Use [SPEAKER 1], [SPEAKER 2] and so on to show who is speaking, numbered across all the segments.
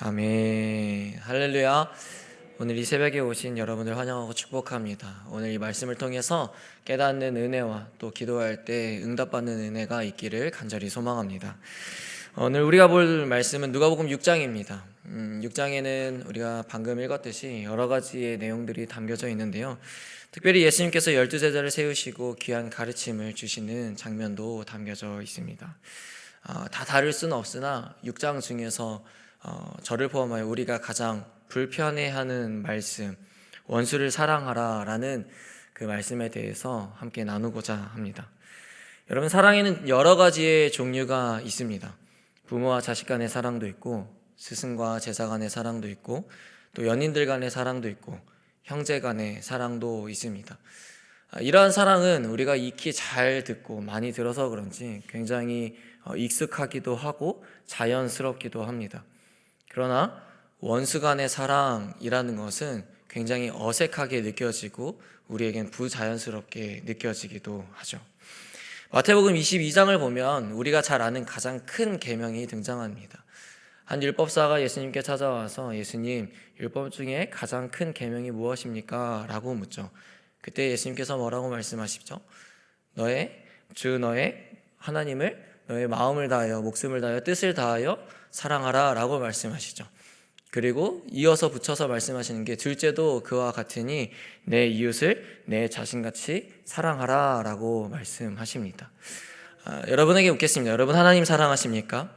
[SPEAKER 1] 아멘. 할렐루야. 오늘 이 새벽에 오신 여러분들 환영하고 축복합니다. 오늘 이 말씀을 통해서 깨닫는 은혜와 또 기도할 때 응답받는 은혜가 있기를 간절히 소망합니다. 오늘 우리가 볼 말씀은 누가복음 6장입니다. 음, 6장에는 우리가 방금 읽었듯이 여러 가지의 내용들이 담겨져 있는데요. 특별히 예수님께서 열두 제자를 세우시고 귀한 가르침을 주시는 장면도 담겨져 있습니다. 어, 다 다를 수는 없으나 6장 중에서 어, 저를 포함하여 우리가 가장 불편해하는 말씀, 원수를 사랑하라라는 그 말씀에 대해서 함께 나누고자 합니다. 여러분 사랑에는 여러 가지의 종류가 있습니다. 부모와 자식 간의 사랑도 있고 스승과 제자 간의 사랑도 있고 또 연인들 간의 사랑도 있고 형제 간의 사랑도 있습니다. 아, 이러한 사랑은 우리가 익히 잘 듣고 많이 들어서 그런지 굉장히 어, 익숙하기도 하고 자연스럽기도 합니다. 그러나 원수 간의 사랑이라는 것은 굉장히 어색하게 느껴지고 우리에겐 부자연스럽게 느껴지기도 하죠. 마태복음 22장을 보면 우리가 잘 아는 가장 큰 계명이 등장합니다. 한 율법사가 예수님께 찾아와서 예수님 율법 중에 가장 큰 계명이 무엇입니까? 라고 묻죠. 그때 예수님께서 뭐라고 말씀하시죠? 너의 주 너의 하나님을 너의 마음을 다하여 목숨을 다하여 뜻을 다하여 사랑하라라고 말씀하시죠. 그리고 이어서 붙여서 말씀하시는 게 둘째도 그와 같으니 내 이웃을 내 자신같이 사랑하라라고 말씀하십니다. 아, 여러분에게 묻겠습니다. 여러분 하나님 사랑하십니까?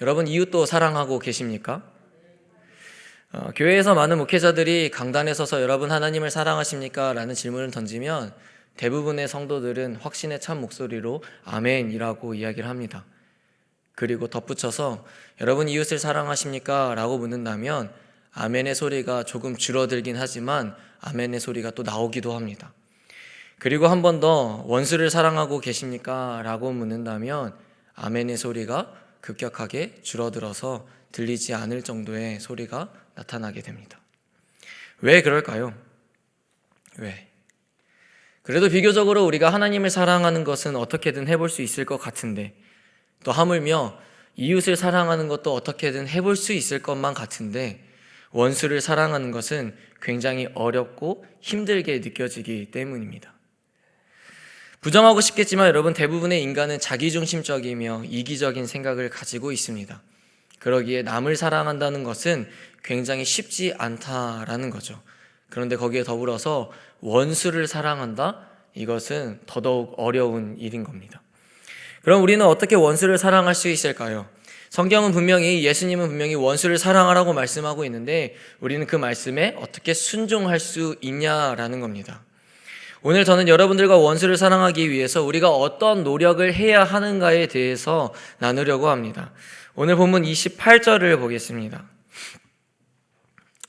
[SPEAKER 1] 여러분 이웃도 사랑하고 계십니까? 어, 교회에서 많은 목회자들이 강단에 서서 여러분 하나님을 사랑하십니까? 라는 질문을 던지면 대부분의 성도들은 확신의 참 목소리로 아멘이라고 이야기를 합니다. 그리고 덧붙여서 여러분 이웃을 사랑하십니까? 라고 묻는다면 아멘의 소리가 조금 줄어들긴 하지만 아멘의 소리가 또 나오기도 합니다. 그리고 한 번 더 원수를 사랑하고 계십니까? 라고 묻는다면 아멘의 소리가 급격하게 줄어들어서 들리지 않을 정도의 소리가 나타나게 됩니다. 왜 그럴까요? 왜? 그래도 비교적으로 우리가 하나님을 사랑하는 것은 어떻게든 해볼 수 있을 것 같은데 또 하물며 이웃을 사랑하는 것도 어떻게든 해볼 수 있을 것만 같은데 원수를 사랑하는 것은 굉장히 어렵고 힘들게 느껴지기 때문입니다. 부정하고 싶겠지만 여러분 대부분의 인간은 자기중심적이며 이기적인 생각을 가지고 있습니다. 그러기에 남을 사랑한다는 것은 굉장히 쉽지 않다라는 거죠. 그런데 거기에 더불어서 원수를 사랑한다? 이것은 더더욱 어려운 일인 겁니다. 그럼 우리는 어떻게 원수를 사랑할 수 있을까요? 성경은 분명히 예수님은 분명히 원수를 사랑하라고 말씀하고 있는데 우리는 그 말씀에 어떻게 순종할 수 있냐라는 겁니다. 오늘 저는 여러분들과 원수를 사랑하기 위해서 우리가 어떤 노력을 해야 하는가에 대해서 나누려고 합니다. 오늘 본문 28절을 보겠습니다.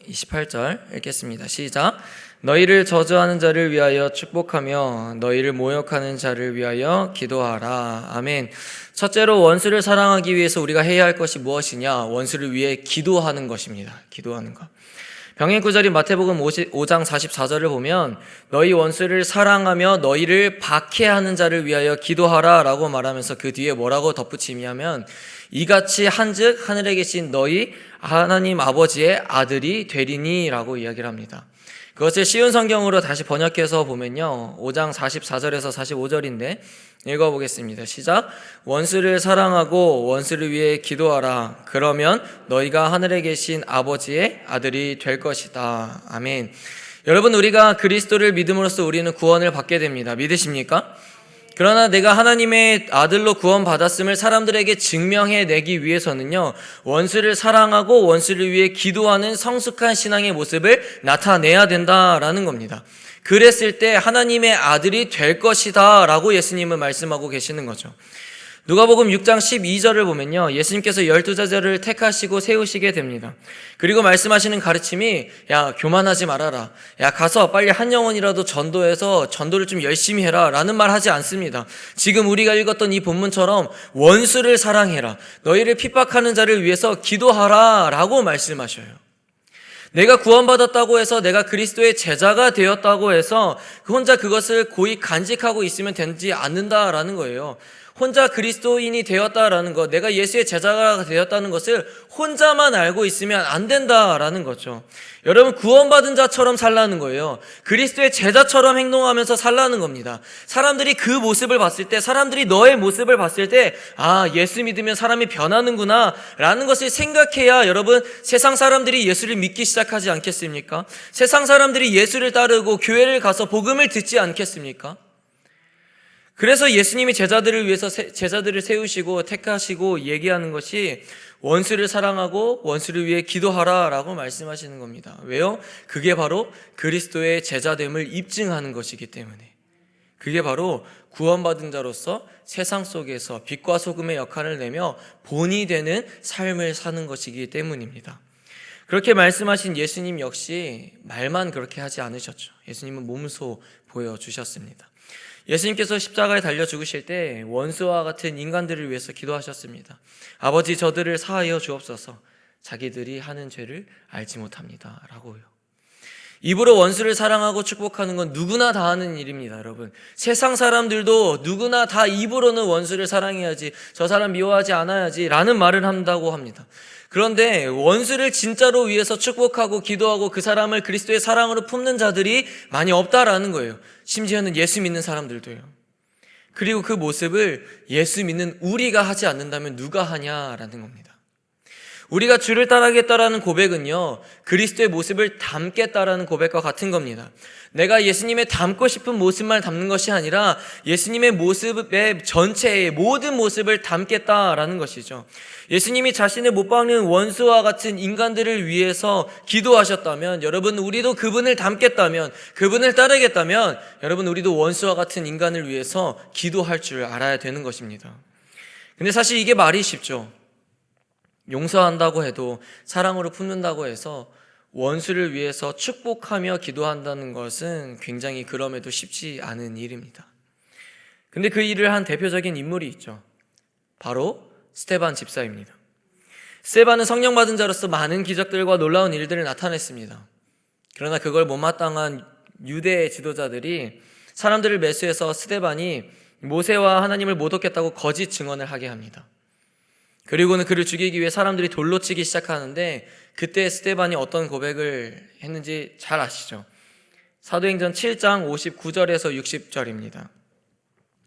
[SPEAKER 1] 28절 읽겠습니다. 시작. 너희를 저주하는 자를 위하여 축복하며 너희를 모욕하는 자를 위하여 기도하라. 아멘. 첫째로 원수를 사랑하기 위해서 우리가 해야 할 것이 무엇이냐? 원수를 위해 기도하는 것입니다. 기도하는 것. 병행 구절인 마태복음 5장 44절을 보면 너희 원수를 사랑하며 너희를 박해하는 자를 위하여 기도하라라고 말하면서 그 뒤에 뭐라고 덧붙이냐면 이같이 한즉 하늘에 계신 너희 하나님 아버지의 아들이 되리니라고 이야기를 합니다. 그것을 쉬운 성경으로 다시 번역해서 보면요. 5장 44절에서 45절인데 읽어보겠습니다. 시작. 원수를 사랑하고 원수를 위해 기도하라. 그러면 너희가 하늘에 계신 아버지의 아들이 될 것이다. 아멘. 여러분, 우리가 그리스도를 믿음으로써 우리는 구원을 받게 됩니다. 믿으십니까? 그러나 내가 하나님의 아들로 구원받았음을 사람들에게 증명해 내기 위해서는요, 원수를 사랑하고 원수를 위해 기도하는 성숙한 신앙의 모습을 나타내야 된다라는 겁니다. 그랬을 때 하나님의 아들이 될 것이다 라고 예수님은 말씀하고 계시는 거죠. 누가복음 6장 12절을 보면요. 예수님께서 열두 제자를 택하시고 세우시게 됩니다. 그리고 말씀하시는 가르침이 야, 교만하지 말아라. 야, 가서 빨리 한 영혼이라도 전도해서 전도를 좀 열심히 해라. 라는 말 하지 않습니다. 지금 우리가 읽었던 이 본문처럼 원수를 사랑해라. 너희를 핍박하는 자를 위해서 기도하라. 라고 말씀하셔요. 내가 구원받았다고 해서 내가 그리스도의 제자가 되었다고 해서 혼자 그것을 고이 간직하고 있으면 되지 않는다라는 거예요. 혼자 그리스도인이 되었다라는 것, 내가 예수의 제자가 되었다는 것을 혼자만 알고 있으면 안 된다라는 거죠. 여러분 구원받은 자처럼 살라는 거예요. 그리스도의 제자처럼 행동하면서 살라는 겁니다. 사람들이 그 모습을 봤을 때, 사람들이 너의 모습을 봤을 때, 아 예수 믿으면 사람이 변하는구나 라는 것을 생각해야 여러분 세상 사람들이 예수를 믿기 시작하지 않겠습니까? 세상 사람들이 예수를 따르고 교회를 가서 복음을 듣지 않겠습니까? 그래서 예수님이 제자들을 위해서 세- 제자들을 세우시고 택하시고 얘기하는 것이 원수를 사랑하고 원수를 위해 기도하라라고 말씀하시는 겁니다. 왜요? 그게 바로 그리스도의 제자됨을 입증하는 것이기 때문에. 그게 바로 구원받은 자로서 세상 속에서 빛과 소금의 역할을 내며 본이 되는 삶을 사는 것이기 때문입니다. 그렇게 말씀하신 예수님 역시 말만 그렇게 하지 않으셨죠. 예수님은 몸소 보여주셨습니다. 예수님께서 십자가에 달려 죽으실 때 원수와 같은 인간들을 위해서 기도하셨습니다. 아버지 저들을 사하여 주옵소서. 자기들이 하는 죄를 알지 못합니다. 라고요. 입으로 원수를 사랑하고 축복하는 건 누구나 다 하는 일입니다, 여러분. 세상 사람들도 누구나 다 입으로는 원수를 사랑해야지, 저 사람 미워하지 않아야지, 라는 말을 한다고 합니다. 그런데 원수를 진짜로 위해서 축복하고 기도하고 그 사람을 그리스도의 사랑으로 품는 자들이 많이 없다라는 거예요. 심지어는 예수 믿는 사람들도요. 그리고 그 모습을 예수 믿는 우리가 하지 않는다면 누가 하냐라는 겁니다. 우리가 주를 따르겠다라는 고백은요, 그리스도의 모습을 담겠다라는 고백과 같은 겁니다. 내가 예수님의 닮고 싶은 모습만 담는 것이 아니라 예수님의 모습의 전체의 모든 모습을 담겠다라는 것이죠. 예수님이 자신을 못 박는 원수와 같은 인간들을 위해서 기도하셨다면, 여러분, 우리도 그분을 닮겠다면, 그분을 따르겠다면, 여러분, 우리도 원수와 같은 인간을 위해서 기도할 줄 알아야 되는 것입니다. 근데 사실 이게 말이 쉽죠. 용서한다고 해도 사랑으로 품는다고 해서 원수를 위해서 축복하며 기도한다는 것은 굉장히 그럼에도 쉽지 않은 일입니다. 근데 그 일을 한 대표적인 인물이 있죠. 바로 스테반 집사입니다. 스테반은 성령 받은 자로서 많은 기적들과 놀라운 일들을 나타냈습니다. 그러나 그걸 못마땅한 유대 지도자들이 사람들을 매수해서 스테반이 모세와 하나님을 못 얻겠다고 거짓 증언을 하게 합니다. 그리고는 그를 죽이기 위해 사람들이 돌로 치기 시작하는데 그때 스테반이 어떤 고백을 했는지 잘 아시죠? 사도행전 7장 59절에서 60절입니다.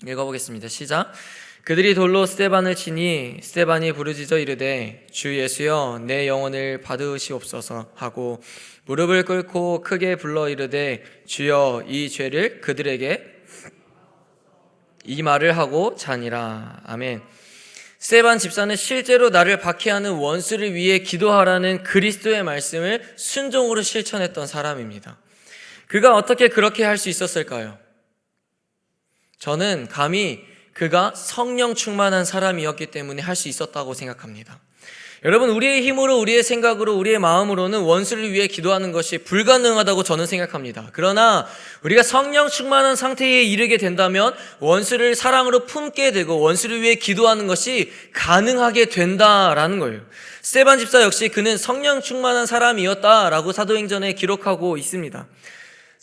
[SPEAKER 1] 읽어보겠습니다. 시작. 그들이 돌로 스테반을 치니 스테반이 부르짖어 이르되 주 예수여 내 영혼을 받으시옵소서 하고 무릎을 꿇고 크게 불러 이르되 주여 이 죄를 그들에게 이 말을 하고 자니라. 아멘. 스테반 집사는 실제로 나를 박해하는 원수를 위해 기도하라는 그리스도의 말씀을 순종으로 실천했던 사람입니다. 그가 어떻게 그렇게 할 수 있었을까요? 저는 감히 그가 성령 충만한 사람이었기 때문에 할 수 있었다고 생각합니다. 여러분, 우리의 힘으로, 우리의 생각으로, 우리의 마음으로는 원수를 위해 기도하는 것이 불가능하다고 저는 생각합니다. 그러나 우리가 성령 충만한 상태에 이르게 된다면 원수를 사랑으로 품게 되고 원수를 위해 기도하는 것이 가능하게 된다라는 거예요. 스테반 집사 역시 그는 성령 충만한 사람이었다라고 사도행전에 기록하고 있습니다.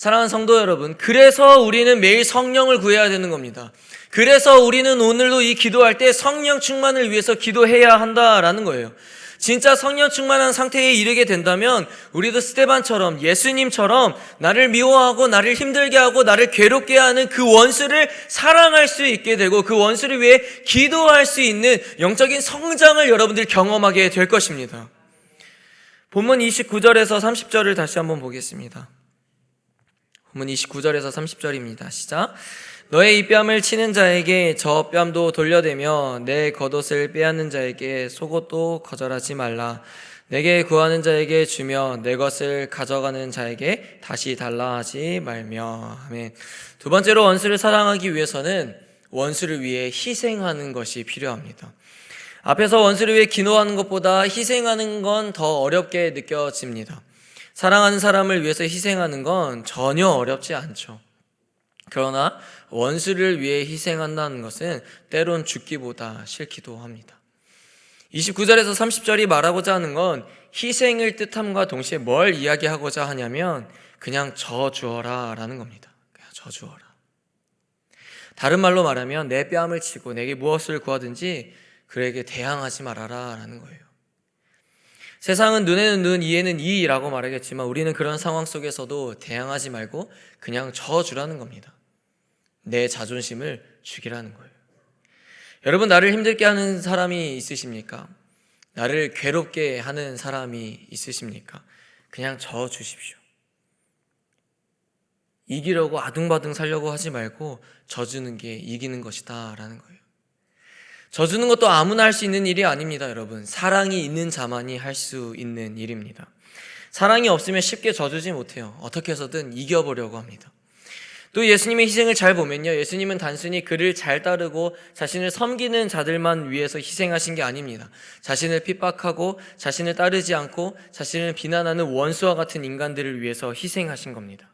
[SPEAKER 1] 사랑하는 성도 여러분, 그래서 우리는 매일 성령을 구해야 되는 겁니다. 그래서 우리는 오늘도 이 기도할 때 성령 충만을 위해서 기도해야 한다라는 거예요. 진짜 성령 충만한 상태에 이르게 된다면 우리도 스테반처럼 예수님처럼 나를 미워하고 나를 힘들게 하고 나를 괴롭게 하는 그 원수를 사랑할 수 있게 되고 그 원수를 위해 기도할 수 있는 영적인 성장을 여러분들 경험하게 될 것입니다. 본문 29절에서 30절을 다시 한번 보겠습니다. 본문 29절에서 30절입니다. 시작. 너의 이 뺨을 치는 자에게 저 뺨도 돌려대며 내 겉옷을 빼앗는 자에게 속옷도 거절하지 말라. 내게 구하는 자에게 주며 내 것을 가져가는 자에게 다시 달라 하지 말며. 아멘. 두 번째로 원수를 사랑하기 위해서는 원수를 위해 희생하는 것이 필요합니다. 앞에서 원수를 위해 기도하는 것보다 희생하는 건 더 어렵게 느껴집니다. 사랑하는 사람을 위해서 희생하는 건 전혀 어렵지 않죠. 그러나 원수를 위해 희생한다는 것은 때론 죽기보다 싫기도 합니다. 29절에서 30절이 말하고자 하는 건 희생을 뜻함과 동시에 뭘 이야기하고자 하냐면 그냥 저 주어라 라는 겁니다. 그냥 저 주어라. 다른 말로 말하면 내 뺨을 치고 내게 무엇을 구하든지 그에게 대항하지 말아라 라는 거예요. 세상은 눈에는 눈, 이에는 이라고 말하겠지만 우리는 그런 상황 속에서도 대항하지 말고 그냥 저주라는 겁니다. 내 자존심을 죽이라는 거예요. 여러분, 나를 힘들게 하는 사람이 있으십니까? 나를 괴롭게 하는 사람이 있으십니까? 그냥 저 주십시오. 이기려고 아둥바둥 살려고 하지 말고 져주는 게 이기는 것이다 라는 거예요. 져주는 것도 아무나 할 수 있는 일이 아닙니다, 여러분. 사랑이 있는 자만이 할 수 있는 일입니다. 사랑이 없으면 쉽게 져주지 못해요. 어떻게 해서든 이겨보려고 합니다. 또 예수님의 희생을 잘 보면요. 예수님은 단순히 그를 잘 따르고 자신을 섬기는 자들만 위해서 희생하신 게 아닙니다. 자신을 핍박하고 자신을 따르지 않고 자신을 비난하는 원수와 같은 인간들을 위해서 희생하신 겁니다.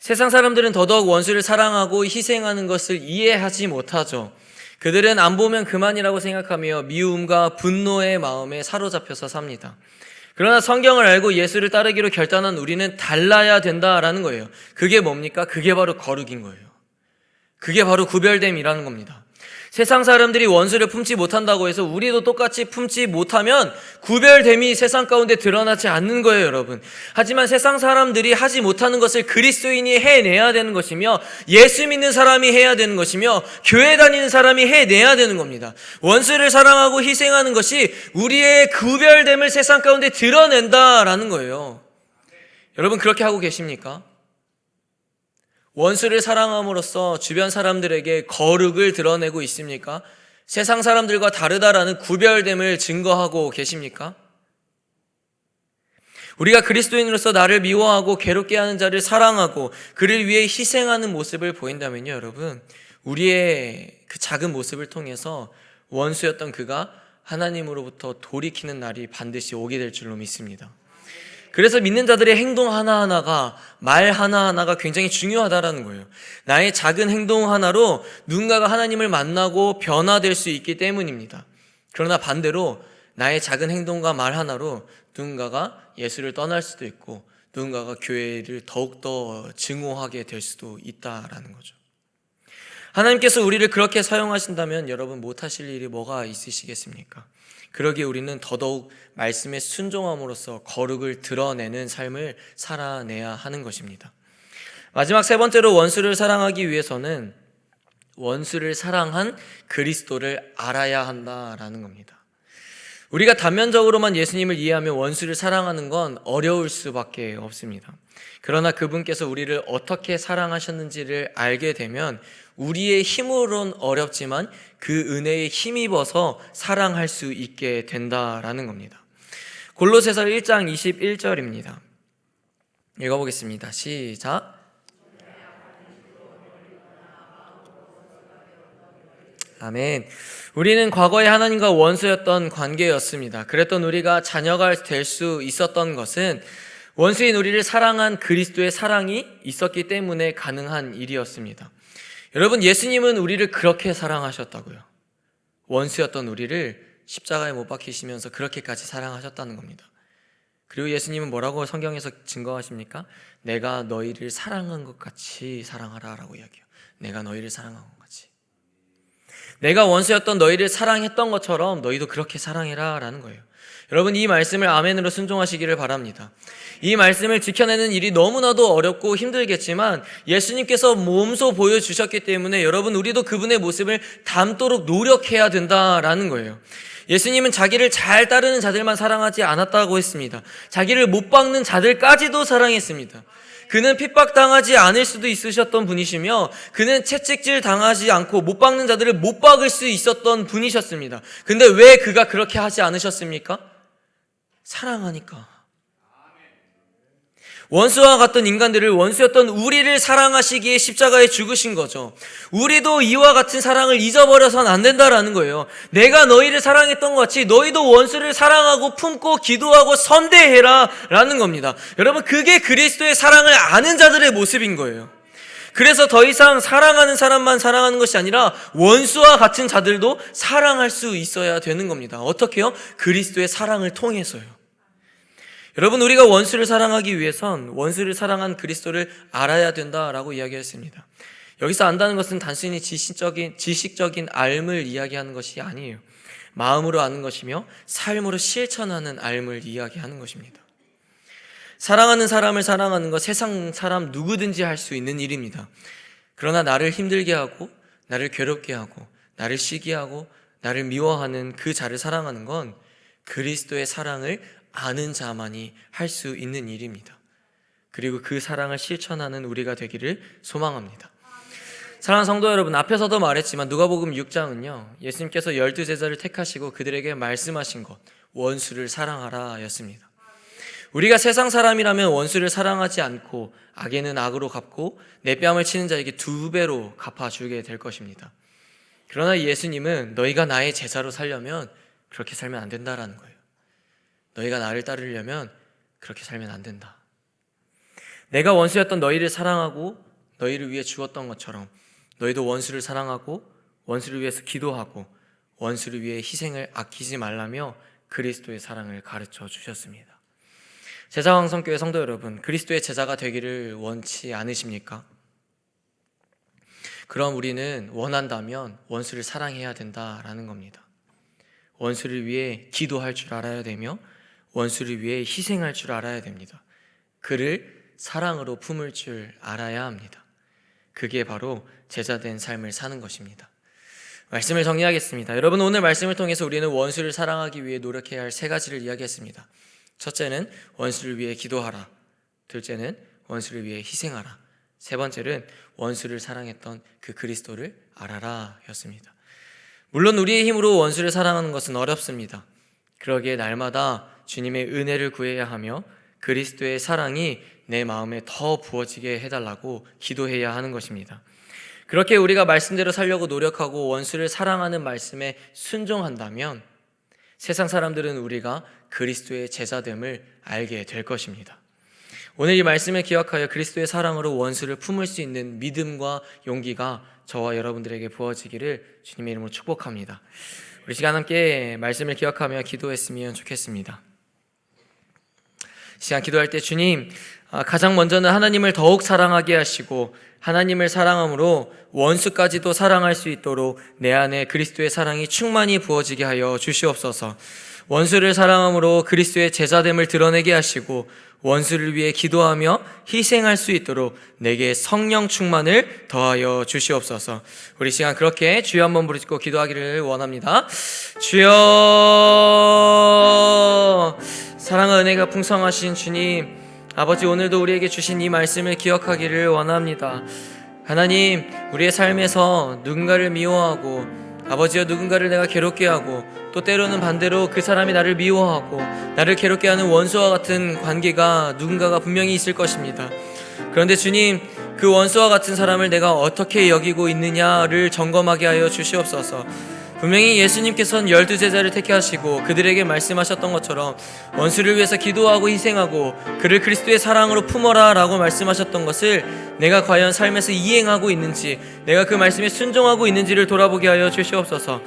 [SPEAKER 1] 세상 사람들은 더더욱 원수를 사랑하고 희생하는 것을 이해하지 못하죠. 그들은 안 보면 그만이라고 생각하며 미움과 분노의 마음에 사로잡혀서 삽니다. 그러나 성경을 알고 예수를 따르기로 결단한 우리는 달라야 된다라는 거예요. 그게 뭡니까? 그게 바로 거룩인 거예요. 그게 바로 구별됨이라는 겁니다. 세상 사람들이 원수를 품지 못한다고 해서 우리도 똑같이 품지 못하면 구별됨이 세상 가운데 드러나지 않는 거예요, 여러분. 하지만 세상 사람들이 하지 못하는 것을 그리스도인이 해내야 되는 것이며 예수 믿는 사람이 해야 되는 것이며 교회 다니는 사람이 해내야 되는 겁니다. 원수를 사랑하고 희생하는 것이 우리의 구별됨을 세상 가운데 드러낸다라는 거예요. 여러분 그렇게 하고 계십니까? 원수를 사랑함으로써 주변 사람들에게 거룩을 드러내고 있습니까? 세상 사람들과 다르다라는 구별됨을 증거하고 계십니까? 우리가 그리스도인으로서 나를 미워하고 괴롭게 하는 자를 사랑하고 그를 위해 희생하는 모습을 보인다면요, 여러분. 우리의 그 작은 모습을 통해서 원수였던 그가 하나님으로부터 돌이키는 날이 반드시 오게 될 줄로 믿습니다. 그래서 믿는 자들의 행동 하나하나가 말 하나하나가 굉장히 중요하다라는 거예요. 나의 작은 행동 하나로 누군가가 하나님을 만나고 변화될 수 있기 때문입니다. 그러나 반대로 나의 작은 행동과 말 하나로 누군가가 예수를 떠날 수도 있고 누군가가 교회를 더욱더 증오하게 될 수도 있다라는 거죠. 하나님께서 우리를 그렇게 사용하신다면 여러분 못하실 일이 뭐가 있으시겠습니까? 그러기에 우리는 더더욱 말씀에 순종함으로써 거룩을 드러내는 삶을 살아내야 하는 것입니다. 마지막 세 번째로 원수를 사랑하기 위해서는 원수를 사랑한 그리스도를 알아야 한다라는 겁니다. 우리가 단면적으로만 예수님을 이해하면 원수를 사랑하는 건 어려울 수밖에 없습니다. 그러나 그분께서 우리를 어떻게 사랑하셨는지를 알게 되면 우리의 힘으론 어렵지만 그 은혜에 힘입어서 사랑할 수 있게 된다라는 겁니다. 골로새서 1장 21절입니다. 읽어보겠습니다. 시작. 아멘. 우리는 과거에 하나님과 원수였던 관계였습니다. 그랬던 우리가 자녀가 될 수 있었던 것은 원수인 우리를 사랑한 그리스도의 사랑이 있었기 때문에 가능한 일이었습니다. 여러분, 예수님은 우리를 그렇게 사랑하셨다고요. 원수였던 우리를 십자가에 못 박히시면서 그렇게까지 사랑하셨다는 겁니다. 그리고 예수님은 뭐라고 성경에서 증거하십니까? 내가 너희를 사랑한 것 같이 사랑하라 라고 이야기해요. 내가 너희를 사랑한 것 같이. 내가 원수였던 너희를 사랑했던 것처럼 너희도 그렇게 사랑해라 라는 거예요. 여러분 이 말씀을 아멘으로 순종하시기를 바랍니다. 이 말씀을 지켜내는 일이 너무나도 어렵고 힘들겠지만 예수님께서 몸소 보여주셨기 때문에 여러분 우리도 그분의 모습을 담도록 노력해야 된다라는 거예요. 예수님은 자기를 잘 따르는 자들만 사랑하지 않았다고 했습니다. 자기를 못 박는 자들까지도 사랑했습니다. 그는 핍박당하지 않을 수도 있으셨던 분이시며 그는 채찍질 당하지 않고 못 박는 자들을 못 박을 수 있었던 분이셨습니다. 근데 왜 그가 그렇게 하지 않으셨습니까? 사랑하니까. 원수와 같던 인간들을 원수였던 우리를 사랑하시기에 십자가에 죽으신 거죠. 우리도 이와 같은 사랑을 잊어버려서는 안 된다라는 거예요. 내가 너희를 사랑했던 것 같이 너희도 원수를 사랑하고 품고 기도하고 선대해라 라는 겁니다. 여러분, 그게 그리스도의 사랑을 아는 자들의 모습인 거예요. 그래서 더 이상 사랑하는 사람만 사랑하는 것이 아니라 원수와 같은 자들도 사랑할 수 있어야 되는 겁니다. 어떻게요? 그리스도의 사랑을 통해서요. 여러분 우리가 원수를 사랑하기 위해선 원수를 사랑한 그리스도를 알아야 된다라고 이야기했습니다. 여기서 안다는 것은 단순히 지식적인, 지식적인 알을 이야기하는 것이 아니에요. 마음으로 아는 것이며 삶으로 실천하는 알을 이야기하는 것입니다. 사랑하는 사람을 사랑하는 것 세상 사람 누구든지 할 수 있는 일입니다. 그러나 나를 힘들게 하고 나를 괴롭게 하고 나를 시기하고 나를 미워하는 그 자를 사랑하는 건 그리스도의 사랑을 아는 자만이 할 수 있는 일입니다. 그리고 그 사랑을 실천하는 우리가 되기를 소망합니다. 사랑하는 성도 여러분, 앞에서도 말했지만 누가복음 6장은요. 예수님께서 열두 제자를 택하시고 그들에게 말씀하신 것 원수를 사랑하라였습니다. 우리가 세상 사람이라면 원수를 사랑하지 않고 악에는 악으로 갚고 내 뺨을 치는 자에게 두 배로 갚아주게 될 것입니다. 그러나 예수님은 너희가 나의 제자로 살려면 그렇게 살면 안 된다라는 거예요. 너희가 나를 따르려면 그렇게 살면 안 된다. 내가 원수였던 너희를 사랑하고 너희를 위해 죽었던 것처럼 너희도 원수를 사랑하고 원수를 위해서 기도하고 원수를 위해 희생을 아끼지 말라며 그리스도의 사랑을 가르쳐 주셨습니다. 제자왕성교회 성도 여러분, 그리스도의 제자가 되기를 원치 않으십니까? 그럼 우리는 원한다면 원수를 사랑해야 된다라는 겁니다. 원수를 위해 기도할 줄 알아야 되며 원수를 위해 희생할 줄 알아야 됩니다. 그를 사랑으로 품을 줄 알아야 합니다. 그게 바로 제자된 삶을 사는 것입니다. 말씀을 정리하겠습니다. 여러분 오늘 말씀을 통해서 우리는 원수를 사랑하기 위해 노력해야 할 세 가지를 이야기했습니다. 첫째는 원수를 위해 기도하라. 둘째는 원수를 위해 희생하라. 세 번째는 원수를 사랑했던 그 그리스도를 알아라 였습니다. 물론 우리의 힘으로 원수를 사랑하는 것은 어렵습니다. 그러기에 날마다 주님의 은혜를 구해야 하며 그리스도의 사랑이 내 마음에 더 부어지게 해달라고 기도해야 하는 것입니다. 그렇게 우리가 말씀대로 살려고 노력하고 원수를 사랑하는 말씀에 순종한다면 세상 사람들은 우리가 그리스도의 제자됨을 알게 될 것입니다. 오늘 이 말씀을 기억하여 그리스도의 사랑으로 원수를 품을 수 있는 믿음과 용기가 저와 여러분들에게 부어지기를 주님의 이름으로 축복합니다. 우리 시간 함께 말씀을 기억하며 기도했으면 좋겠습니다. 시간 기도할 때 주님 아, 가장 먼저는 하나님을 더욱 사랑하게 하시고 하나님을 사랑함으로 원수까지도 사랑할 수 있도록 내 안에 그리스도의 사랑이 충만히 부어지게 하여 주시옵소서. 원수를 사랑함으로 그리스도의 제자됨을 드러내게 하시고 원수를 위해 기도하며 희생할 수 있도록 내게 성령 충만을 더하여 주시옵소서. 우리 시간 그렇게 주여 한번 부르짖고 기도하기를 원합니다. 주여 사랑과 은혜가 풍성하신 주님 아버지 오늘도 우리에게 주신 이 말씀을 기억하기를 원합니다. 하나님 우리의 삶에서 누군가를 미워하고 아버지여 누군가를 내가 괴롭게 하고 또 때로는 반대로 그 사람이 나를 미워하고 나를 괴롭게 하는 원수와 같은 관계가 누군가가 분명히 있을 것입니다. 그런데 주님, 그 원수와 같은 사람을 내가 어떻게 여기고 있느냐를 점검하게 하여 주시옵소서. 분명히 예수님께서는 열두 제자를 택하시고 그들에게 말씀하셨던 것처럼 원수를 위해서 기도하고 희생하고 그를 그리스도의 사랑으로 품어라 라고 말씀하셨던 것을 내가 과연 삶에서 이행하고 있는지 내가 그 말씀에 순종하고 있는지를 돌아보게 하여 주시옵소서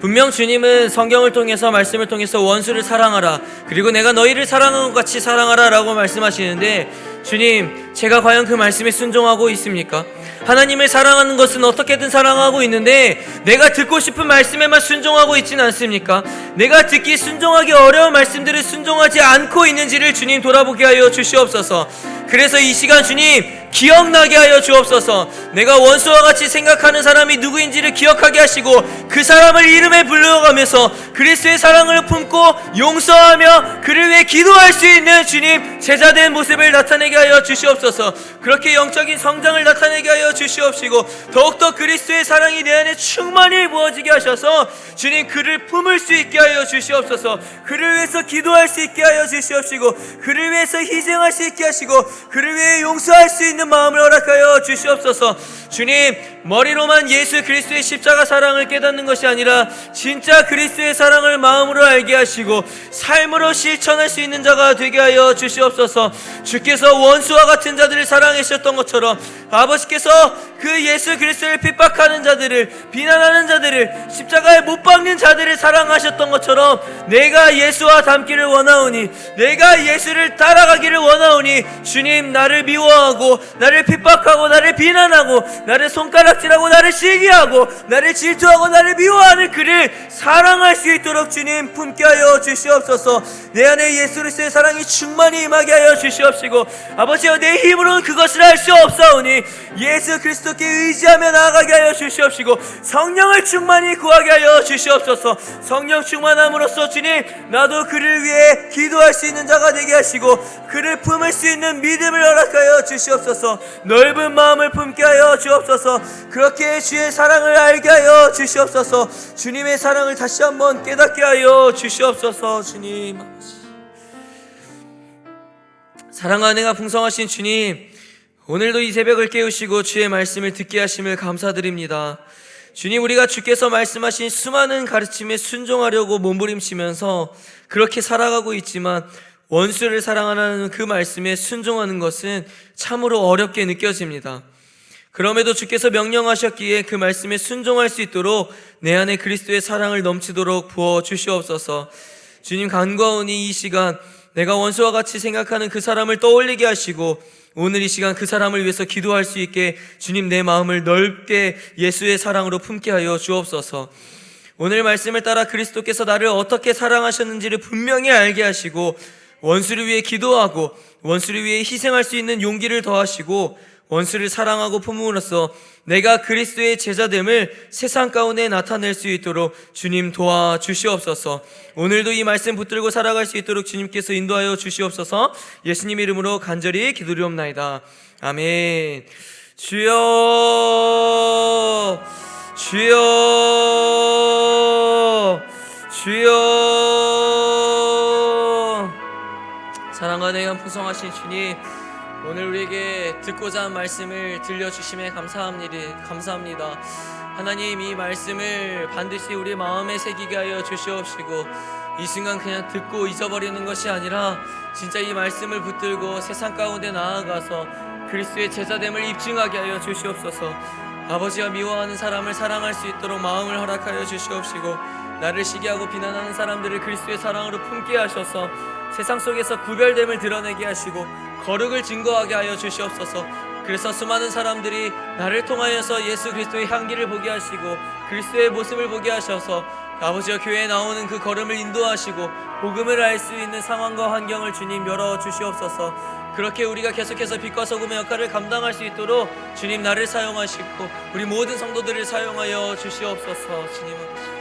[SPEAKER 1] 분명 주님은 성경을 통해서 말씀을 통해서 원수를 사랑하라 그리고 내가 너희를 사랑한 것 같이 사랑하라 라고 말씀하시는데 주님 제가 과연 그 말씀에 순종하고 있습니까? 하나님을 사랑하는 것은 어떻게든 사랑하고 있는데 내가 듣고 싶은 말씀에만 순종하고 있지는 않습니까? 내가 듣기 순종하기 어려운 말씀들을 순종하지 않고 있는지를 주님 돌아보게 하여 주시옵소서. 그래서 이 시간 주님 기억나게 하여 주옵소서. 내가 원수와 같이 생각하는 사람이 누구인지를 기억하게 하시고 그 사람을 이름에 불러가면서 그리스도의 사랑을 품고 용서하며 그를 위해 기도할 수 있는 주님 제자된 모습을 나타내게 하여 주시옵소서. 그렇게 영적인 성장을 나타내게 하여 주시옵시고 더욱더 그리스도의 사랑이 내 안에 충만히 부어지게 하셔서 주님 그를 품을 수 있게 하여 주시옵소서. 그를 위해서 기도할 수 있게 하여 주시옵시고 그를 위해서 희생할 수 있게 하시고 그를 위해 용서할 수 있는 마음을 허락하여 주시옵소서. 주님 머리로만 예수 그리스도의 십자가 사랑을 깨닫는 것이 아니라 진짜 그리스도의 사랑을 마음으로 알게 하시고 삶으로 실천할 수 있는 자가 되게 하여 주시옵소서. 주께서 원수와 같은 자들을 사랑하셨던 것처럼 아버지께서 그 예수 그리스도를 핍박하는 자들을 비난하는 자들을 십자가에 못 박는 자들을 사랑하셨던 것처럼 내가 예수와 닮기를 원하오니 내가 예수를 따라가기를 원하오니 주님 나를 미워하고
[SPEAKER 2] 나를 핍박하고 나를 비난하고 나를 손가락질하고 나를 시기하고 나를 질투하고 나를 미워하는 그를 사랑할 수 있도록 주님 품게 하여 주시옵소서. 내 안에 예수 그리스도의 사랑이 충만히 임하게 하여 주시옵시고 아버지여 내 힘으로는 그것을 할 수 없사오니 예수 그리스도께 의지하며 나아가게 하여 주시옵시고 성령을 충만히 구하게 하여 주시옵소서. 성령 충만함으로써 주님 나도 그를 위해 기도할 수 있는 자가 되게 하시고 그를 품을 수 있는 믿음을 허락하여 주시옵소서 넓은 마음을 품게 하여 주옵소서. 그렇게 주의 사랑을 알게 하여 주시옵소서. 주님의 사랑을 다시 한번 깨닫게 하여 주시옵소서 주님. 사랑과 은혜가 풍성하신 주님 오늘도 이 새벽을 깨우시고 주의 말씀을 듣게 하심을 감사드립니다. 주님, 우리가 주께서 말씀하신 수많은 가르침에 순종하려고 몸부림치면서 그렇게 살아가고 있지만 원수를 사랑하라는 그 말씀에 순종하는 것은 참으로 어렵게 느껴집니다. 그럼에도 주께서 명령하셨기에 그 말씀에 순종할 수 있도록 내 안에 그리스도의 사랑을 넘치도록 부어 주시옵소서. 주님 간과하오니 이 시간 내가 원수와 같이 생각하는 그 사람을 떠올리게 하시고 오늘 이 시간 그 사람을 위해서 기도할 수 있게 주님 내 마음을 넓게 예수의 사랑으로 품게 하여 주옵소서. 오늘 말씀을 따라 그리스도께서 나를 어떻게 사랑하셨는지를 분명히 알게 하시고 원수를 위해 기도하고 원수를 위해 희생할 수 있는 용기를 더하시고 원수를 사랑하고 품음으로써 내가 그리스도의 제자됨을 세상 가운데 나타낼 수 있도록 주님 도와 주시옵소서. 오늘도 이 말씀 붙들고 살아갈 수 있도록 주님께서 인도하여 주시옵소서. 예수님 이름으로 간절히 기도리옵나이다. 아멘. 주여, 주여, 주여. 내가 풍성하신 주님. 오늘 우리에게 듣고자 한 말씀을 들려주심에 감사합니다. 감사합니다. 하나님 이 말씀을 반드시 우리 마음에 새기게 하여 주시옵시고 이 순간 그냥 듣고 잊어버리는 것이 아니라 진짜 이 말씀을 붙들고 세상 가운데 나아가서 그리스도의 제자됨을 입증하게 하여 주시옵소서. 아버지와 미워하는 사람을 사랑할 수 있도록 마음을 허락하여 주시옵시고 나를 시기하고 비난하는 사람들을 그리스도의 사랑으로 품게 하셔서 세상 속에서 구별됨을 드러내게 하시고 거룩을 증거하게 하여 주시옵소서. 그래서 수많은 사람들이 나를 통하여서 예수 그리스도의 향기를 보게 하시고 그리스도의 모습을 보게 하셔서 아버지와 교회에 나오는 그 걸음을 인도하시고 복음을 알 수 있는 상황과 환경을 주님 열어 주시옵소서. 그렇게 우리가 계속해서 빛과 소금의 역할을 감당할 수 있도록 주님 나를 사용하시고 우리 모든 성도들을 사용하여 주시옵소서. 주님 아버지.